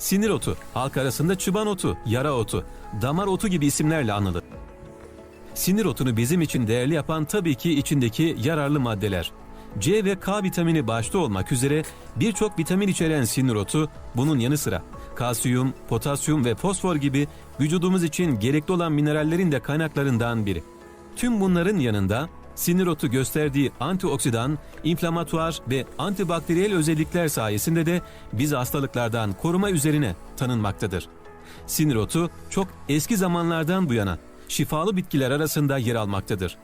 Sinir otu, halk arasında çıban otu, yara otu, damar otu gibi isimlerle anılır. Sinir otunu bizim için değerli yapan tabii ki içindeki yararlı maddeler. C ve K vitamini başta olmak üzere birçok vitamin içeren sinir otu bunun yanı sıra kalsiyum, potasyum ve fosfor gibi vücudumuz için gerekli olan minerallerin de kaynaklarından biri. Tüm bunların yanında sinir otu gösterdiği antioksidan, inflamatuar ve antibakteriyel özellikler sayesinde de bizi hastalıklardan koruma üzerine tanınmaktadır. Sinir otu çok eski zamanlardan bu yana şifalı bitkiler arasında yer almaktadır.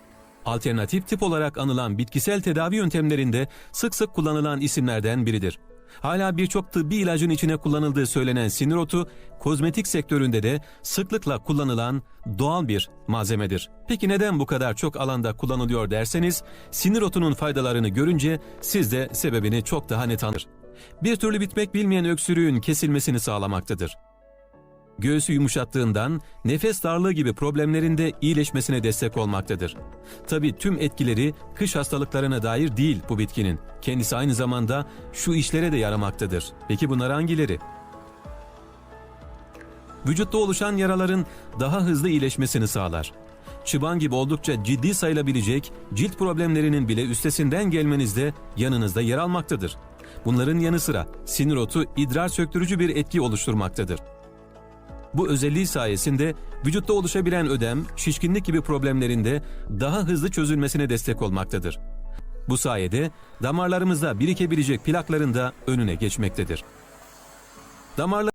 Alternatif tip olarak anılan bitkisel tedavi yöntemlerinde sık sık kullanılan isimlerden biridir. Hala birçok tıbbi ilacın içine kullanıldığı söylenen sinir otu, kozmetik sektöründe de sıklıkla kullanılan doğal bir malzemedir. Peki neden bu kadar çok alanda kullanılıyor derseniz, sinir otunun faydalarını görünce siz de sebebini çok daha net anır. Bir türlü bitmek bilmeyen öksürüğün kesilmesini sağlamaktadır. Göğsü yumuşattığından nefes darlığı gibi problemlerin de iyileşmesine destek olmaktadır. Tabi tüm etkileri kış hastalıklarına dair değil bu bitkinin. Kendisi aynı zamanda şu işlere de yaramaktadır. Peki bunlar hangileri? Vücutta oluşan yaraların daha hızlı iyileşmesini sağlar. Çıban gibi oldukça ciddi sayılabilecek cilt problemlerinin bile üstesinden gelmenizde yanınızda yer almaktadır. Bunların yanı sıra sinir otu idrar söktürücü bir etki oluşturmaktadır. Bu özelliği sayesinde vücutta oluşabilen ödem, şişkinlik gibi problemlerinde daha hızlı çözülmesine destek olmaktadır. Bu sayede damarlarımızda birikebilecek plakların da önüne geçmektedir. Damarlar